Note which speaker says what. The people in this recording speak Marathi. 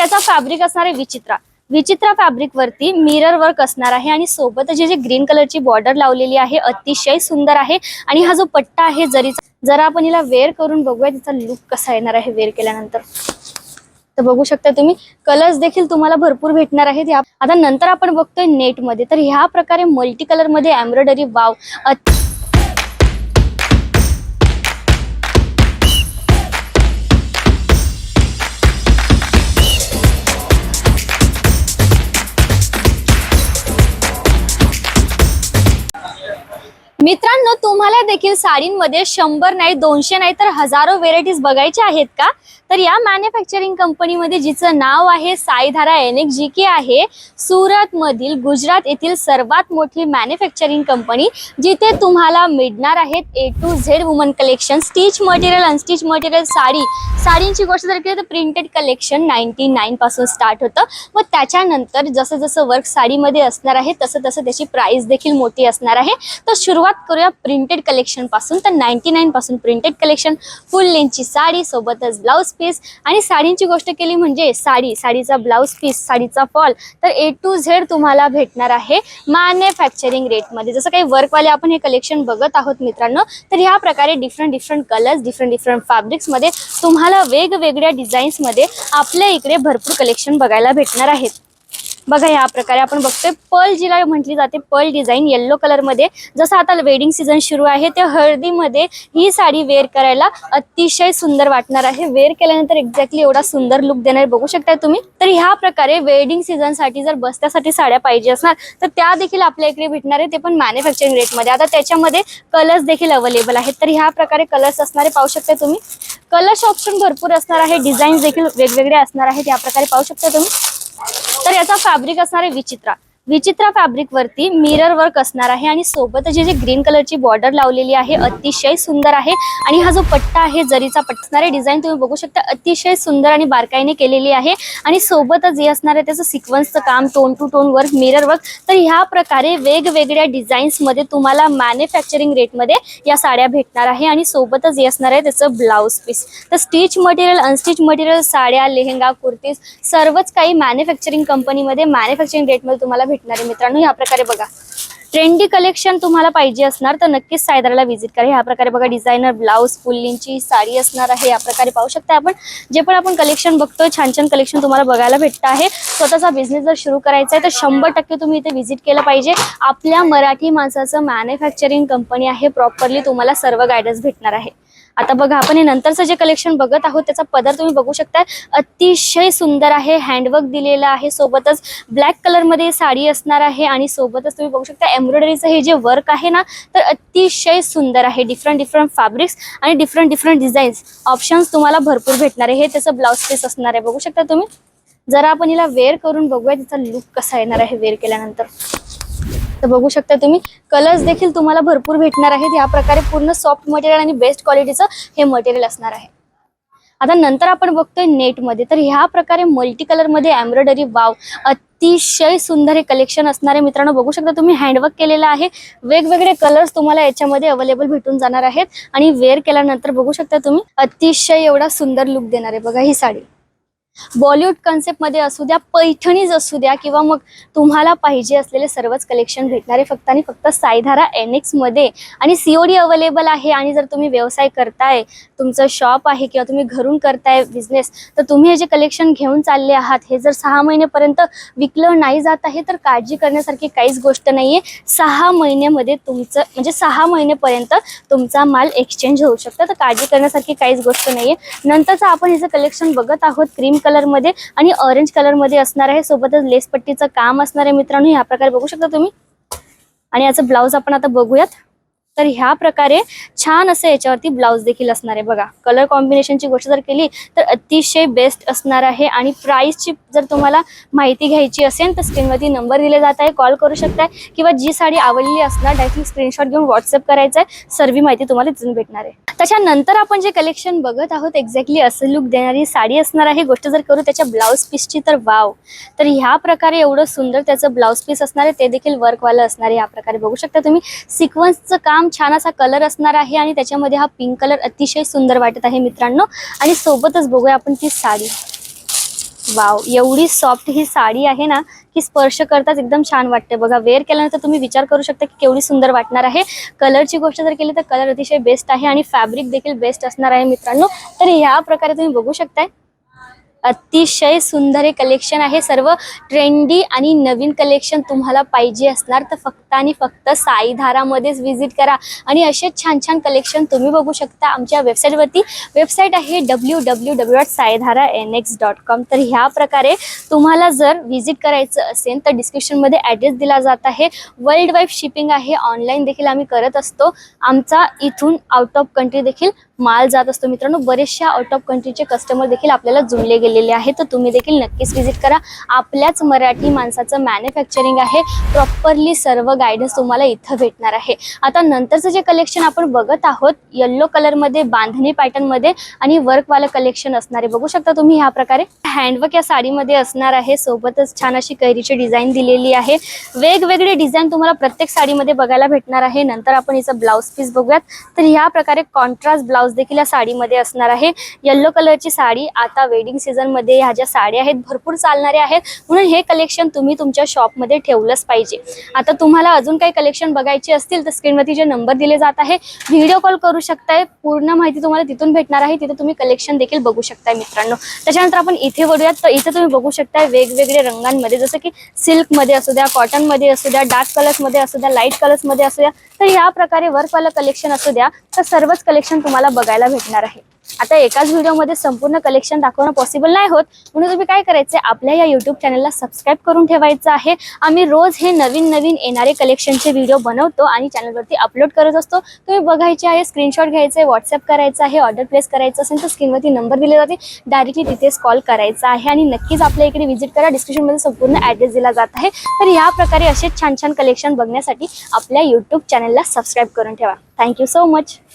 Speaker 1: याचा फॅब्रिक असणार आहे विचित्रा. विचित्रा फॅब्रिक वरती मिरर वर्क असणार आहे आणि सोबत जे जे ग्रीन कलरची बॉर्डर लावलेली आहे अतिशय सुंदर आहे. आणि हा जो पट्टा आहे जरीचा जरा आपण हिला वेअर करून बघूया तिचा लुक कसा येणार आहे वेअर केल्यानंतर. तर बघू शकता तुम्ही कलर्स देखील तुम्हाला भरपूर भेटणार आहेत. आता नंतर आपण बघतोय नेटमध्ये. तर ह्या प्रकारे मल्टी कलरमध्ये एम्ब्रॉयडरी वाव मित्रांनो तुम्हाला देखील साडींमध्ये शंभर नाही दोनशे नाही तर हजारो व्हेरायटीज बघायच्या आहेत का? तर या मॅन्युफॅक्चरिंग कंपनीमध्ये जिचं नाव आहे साईधारा एक जी के आहे सुरतमधील गुजरात येथील सर्वात मोठी मॅन्युफॅक्चरिंग कंपनी जिथे तुम्हाला मिळणार आहेत A to Z woman collection stitch material unstitch material sari. साडींची गोष्ट जर केली तर प्रिंटेड कलेक्शन नाईन्टी नाईन पासून स्टार्ट होतं. व त्याच्यानंतर जसं जसं वर्क साडीमध्ये असणार आहे तसं तसं त्याची प्राईस देखील मोठी असणार आहे. तर सुरुवात करूया प्रिंटेड कलेक्शनपासून. तर नाईन्टी नाईन पासून प्रिंटेड कलेक्शन फुल लेंथची साडी सोबतच ब्लाऊज पीस आणि साडींची गोष्ट केली म्हणजे साडी. साडीचा ब्लाऊज पीस साडीचा फॉल तर ए टू झेड तुम्हाला भेटणार आहे मॅन्युफॅक्चरिंग रेटमध्ये जसं काही वर्कवाले आपण हे कलेक्शन बघत आहोत मित्रांनो तर ह्या प्रकारे different different colours different different फॅब्रिक्समध्ये तुम्हाला वेगवेगळ्या डिझाईन्समध्ये आपल्या इकडे भरपूर कलेक्शन बघायला भेटणार आहेत. बघा या प्रकारे आपण बघतोय पर्ल जिला म्हटली जाते पर्ल डिझाईन येल्लो कलरमध्ये. जसं आता वेडिंग सीझन सुरू आहे त्या हळदीमध्ये ही साडी वेअर करायला अतिशय सुंदर वाटणार आहे. वेअर केल्यानंतर एक्झॅक्टली एवढा सुंदर लुक देणार बघू शकताय तुम्ही? तर ह्या प्रकारे वेडिंग सीझनसाठी जर बसण्यासाठी साड्या पाहिजे असणार तर त्या देखील आपल्या इकडे भेटणार आहे. ते पण मॅन्युफॅक्चरिंग रेटमध्ये आता त्याच्यामध्ये कलर्स देखील अवेलेबल आहेत. तर ह्या प्रकारे कलर्स असणारे पाहू शकता तुम्ही? कलर्स ऑप्शन भरपूर असणार आहे. डिझाईन देखील वेगवेगळे असणार आहेत. या प्रकारे पाहू शकता तुम्ही? तर याचा फॅब्रिक असणार आहे विचित्रा. विचित्रा फॅब्रिक वरती मिरर वर्क असणार आहे आणि सोबत जे जे ग्रीन कलरची बॉर्डर लावलेली आहे अतिशय सुंदर आहे. आणि हा जो पट्टा आहे जरीचा पट्टा असणारे डिझाईन तुम्ही बघू शकता अतिशय सुंदर आणि बारकाईने केलेली आहे. आणि सोबतच जे असणार आहे त्याचं सिक्वन्सचं काम tone to tone work mirror work तर ह्या प्रकारे वेगवेगळ्या डिझाईन्समध्ये तुम्हाला मॅन्युफॅक्चरिंग रेटमध्ये या साड्या भेटणार आहे. आणि सोबतच जे असणार आहे त्याचं ब्लाऊज पीस तर स्टिच मटेरियल अनस्टिच मटेरियल साड्या लेहंगा कुर्तीज सर्वच काही मॅन्युफॅक्चरिंग कंपनीमध्ये मॅन्युफॅक्चरिंग रेटमध्ये तुम्हाला भेटणार आहे मित्रांनो या प्रकारे बघा. ट्रेंडी कलेक्शन तुम्हाला पाहिजे असणार तर नक्कीच सायदाराला व्हिजिट करा. ह्या प्रकारे बघा डिझायनर ब्लाऊज फुल्लींची साडी असणार आहे या प्रकारे पाहू शकता आपण. जे पण आपण कलेक्शन बघतोय छान छान कलेक्शन तुम्हाला बघायला भेटतं आहे. स्वतःचा बिझनेस जर सुरू करायचा आहे तर शंभर टक्के तुम्ही इथे व्हिजिट केलं पाहिजे. आपल्या मराठी माणसाचं मॅन्युफॅक्चरिंग कंपनी आहे प्रॉपरली तुम्हाला सर्व गायडन्स भेटणार आहे. आता बघा आपण हे नंतरचं जे कलेक्शन बघत आहोत त्याचा पदर तुम्ही बघू शकता अतिशय सुंदर आहे हँडवर्क दिलेलं आहे. सोबतच ब्लॅक कलरमध्ये साडी असणार आहे आणि सोबतच तुम्ही बघू शकता एम्ब्रॉयडरीचं हे जे वर्क आहे ना तर अतिशय सुंदर आहे. डिफरंट डिफरंट फॅब्रिक्स आणि डिफरंट डिफरंट डिझाईन्स ऑप्शन्स तुम्हाला भरपूर भेटणार आहे. हे त्याचं ब्लाऊज पीस असणार आहे. बघू शकता तुम्ही? जरा आपण हिला वेअर करून बघूया तिचा लुक कसा येणार आहे वेअर केल्यानंतर. तर बघू शकता तुम्ही. कलर्स देखील तुम्हाला भरपूर भेटणार आहेत. या प्रकारे पूर्ण सॉफ्ट मटेरियल आणि बेस्ट क्वालिटीचं हे मटेरियल असणार आहे. आता नंतर आपण बघतोय नेटमध्ये तर ह्या प्रकारे मल्टी कलरमध्ये एम्ब्रॉयडरी वाव अतिशय सुंदर हे कलेक्शन असणारे मित्रांनो बघू शकता तुम्ही हँडवर्क केलेलं आहे. वेगवेगळे कलर्स तुम्हाला याच्यामध्ये अवेलेबल भेटून जाणार आहेत. आणि वेअर केल्यानंतर बघू शकता तुम्ही अतिशय एवढा सुंदर लुक देणार आहे. बघा ही साडी. बॉलिवूड कन्सेप्टमध्ये असू द्या पैठणीज असू द्या किंवा मग तुम्हाला पाहिजे असलेले सर्वच कलेक्शन भेटणारे फक्त आणि फक्त साईधारा एन एक्समध्ये आणि डी अवेलेबल आहे आणि जर तुम्ही व्यवसाय करताय तुमचं शॉप आहे किंवा तुम्ही घरून करताय बिझनेस तर तुम्ही हे जे कलेक्शन घेऊन चालले आहात हे जर सहा महिन्यापर्यंत विकलं नाही जात आहे तर काळजी करण्यासारखी काहीच गोष्ट नाहीये. सहा महिन्यामध्ये तुमचं म्हणजे सहा महिन्यापर्यंत तुमचा माल एक्सचेंज होऊ शकतो तर काळजी करण्यासारखी काहीच गोष्ट नाहीये. नंतरचं आपण ह्याचं कलेक्शन बघत आहोत क्रीम कलरमध्ये आणि ऑरेंज कलरमध्ये असणार आहे. सोबतच लेस पट्टीचं काम असणार आहे मित्रांनो. ह्या प्रकारे बघू शकता तुम्ही. आणि याचं ब्लाऊज आपण आता बघूयात. तर ह्या प्रकारे छान असं याच्यावरती ब्लाऊज देखील असणार आहे. बघा कलर कॉम्बिनेशनची गोष्ट जर केली तर अतिशय बेस्ट असणार आहे. आणि प्राईसची जर तुम्हाला माहिती घ्यायची असेल तर स्क्रीनवरती नंबर दिले जात आहे. कॉल करू शकताय. किंवा जी साडी आवडली असणार डायरेक्टली स्क्रीनशॉट घेऊन व्हॉट्सअप करायचं आहे सर्व माहिती तुम्हाला तिथून भेटणार आहे. त्याच्यानंतर आपण जे कलेक्शन बघत आहोत एक्झॅक्टली असं लुक देणारी साडी असणार आहे. गोष्ट जर करू त्याच्या ब्लाऊज पीसची तर वाव तर ह्या प्रकारे एवढं सुंदर त्याचं ब्लाऊज पीस असणार आहे. ते देखील वर्कवालं असणार आहे. या प्रकारे बघू शकता तुम्ही. सिक्वन्सचं काम छान असा कलर असणार आहे आणि त्याच्यामध्ये हा पिंक कलर अतिशय सुंदर वाटत आहे मित्रांनो. आणि सोबतच बघूया आपण ती साडी. वाव एवढी सॉफ्ट ही साडी आहे ना की स्पर्श करताच एकदम छान वाटते बघा वेअर केल्यानंतर तुम्ही विचार करू शकता की केवढी सुंदर वाटणार आहे. कलरची गोष्ट जर केली तर कलर अतिशय बेस्ट आहे आणि फॅब्रिक देखील बेस्ट असणार आहे मित्रांनो. तर ह्या प्रकारे तुम्ही बघू शकताय. अतिशय सुंदर हे कलेक्शन आहे. सर्व ट्रेंडी आणि नवीन कलेक्शन तुम्हाला पाहिजे असणार. तर फक्त आणि फक्त साईधारामध्येच व्हिजिट करा. आणि असेच छान छान कलेक्शन तुम्ही बघू शकता आमच्या वेबसाईटवरती वेबसाईट आहे W W W dot Saidhara N X dot com तर ह्या प्रकारे तुम्हाला जर व्हिजिट करायचं असेल तर डिस्क्रिप्शनमध्ये ॲड्रेस दिला जात आहे. वर्ल्ड वाईड शिपिंग आहे. ऑनलाईन देखील आम्ही करत असतो. आमचा इथून आउट ऑफ कंट्री देखील माल जात असतो. मित्रांनो बरेचशा आउट ऑफ कंट्रीचे कस्टमर देखील आपल्याला जुळले गेलेले आहेत. तर तुम्ही देखील नक्कीच व्हिजिट करा. आपल्याच मराठी माणसाचं मॅन्युफॅक्चरिंग आहे. प्रॉपरली सर्व गायडन्स तुम्हाला इथं भेटणार आहे. आता नंतरचं जे कलेक्शन आपण बघत आहोत येल्लो कलरमध्ये बांधणी पॅटर्नमध्ये आणि वर्कवालं कलेक्शन असणारे बघू शकता तुम्ही ह्या प्रकारे. हँडवर्क या साडीमध्ये असणार आहे. सोबतच छान अशी कैरीची डिझाईन दिलेली आहे. वेगवेगळे डिझाईन तुम्हाला प्रत्येक साडीमध्ये बघायला भेटणार आहे. नंतर आपण हिचं ब्लाऊज पीस बघूयात. तर ह्या प्रकारे कॉन्ट्रास्ट ब्लाऊज देखील या साडीमध्ये असणार आहे. येल्लो कलरची साडी आता वेडिंग सीझनमध्ये ह्या ज्या साड्या आहेत भरपूर चालणाऱ्या आहेत. म्हणून हे कलेक्शन तुम्ही तुमच्या शॉपमध्ये ठेवलंच पाहिजे. आता तुम्हाला अजून काही कलेक्शन बघायचे असतील तर स्क्रीनवरती जे नंबर दिले जात आहे व्हिडिओ कॉल करू शकताय. पूर्ण माहिती तुम्हाला तिथून भेटणार आहे. तिथे तुम्ही कलेक्शन देखील बघू शकताय मित्रांनो. त्याच्यानंतर आपण इथे वळूयात. तर इथे तुम्ही बघू शकताय वेगवेगळ्या रंगांमध्ये जसं की सिल्कमध्ये असू द्या कॉटनमध्ये असू द्या डार्क कलर्समध्ये असू द्या लाइट कलर्समध्ये असू द्या तर ह्या प्रकारे वर्कवालं कलेक्शन असू द्या. तर सर्वच कलेक्शन तुम्हाला बघायला भेटणार आहे. आता एकाच व्हिडिओमध्ये संपूर्ण कलेक्शन दाखवणं पॉसिबल नाही होत. म्हणून तुम्ही काय करायचं आपल्या या युट्यूब चॅनलला सबस्क्राईब करून ठेवायचं आहे. आम्ही रोज हे नवीन नवीन येणारे कलेक्शनचे व्हिडिओ बनवतो आणि चॅनलवरती अपलोड करत असतो. तुम्ही बघायचे आहे स्क्रीनशॉट घ्यायचं आहे व्हॉट्सअप करायचं आहे ऑर्डर प्लेस करायचं असेल तर स्क्रीनवरती नंबर दिले जाते. डायरेक्टली तिथेच कॉल करायचा आहे आणि नक्कीच आपल्या इकडे व्हिजिट करा. डिस्क्रिप्शनमध्ये संपूर्ण ॲड्रेस दिला जात आहे. तर या प्रकारे असेच छान छान कलेक्शन बघण्यासाठी आपल्या यूट्यूब चॅनलला सबस्क्राईब करून ठेवा. Thank you so much